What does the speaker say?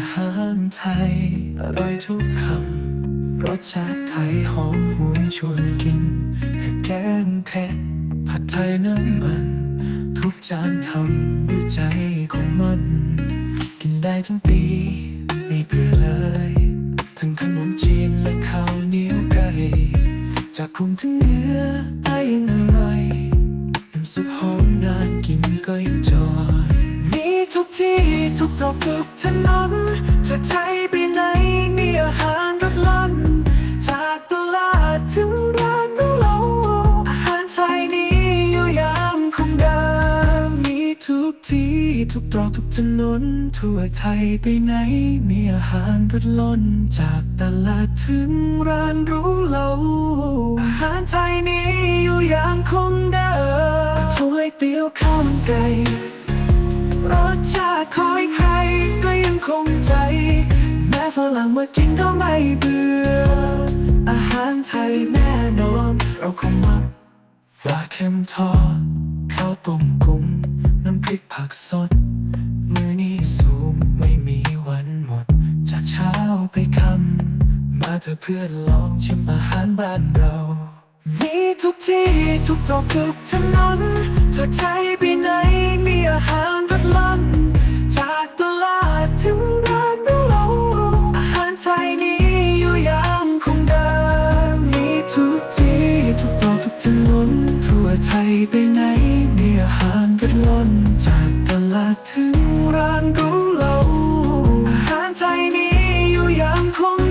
อาหารไทย อร่อยทุกคำ รสชาติไทยหอมหวนชวนกินคือแกงเผ็ดผัดไทยน้ำมัน ทุกจานทำด้วยใจของมัน กินได้ทั้งปีไม่เบื่อเลย ทั้งขนมจีนและข้าวเหนียวไก่จากกรุงถึงเหนือใต้ยังอร่อยน้ำซุปหอมนานกินก็ยังจอย ทุกที่ทุกตรอกทุกถนนถ้าใจไปไหนมีอาหารรสล้นจากตลาดถึงร้านเราเราอาหารไทยนี้อยู่ยามคงเดิมมีทุกที่ทุกตรอกทุกถนนทั่วไทยไปไหนมีอาหารรสล้นจากตลาดถึงร้านรู้เราอาหารไทยนี้อยู่ยามคงเดิมถ้วยเตี๋ยวข้าวมันไก่ ฝรั่งมากินก็ไม่เบื่อ อาหารไทยแน่นอน เราคงมักปลาเค็มทอด ข้าวต้มกุ้งน้ำพริกผักสด มือนี้สูงไม่มีวันหมด จากเช้าไปค่ำมาเธอเพื่อนลองชิมอาหารบ้านเรา มีทุกที่ทุกตรอกทุกถนนเธอใจไปไหนมีอาหารรสล้น ถึงร้านกูเหลาอาหารไทยนี้อยู่อย่างคง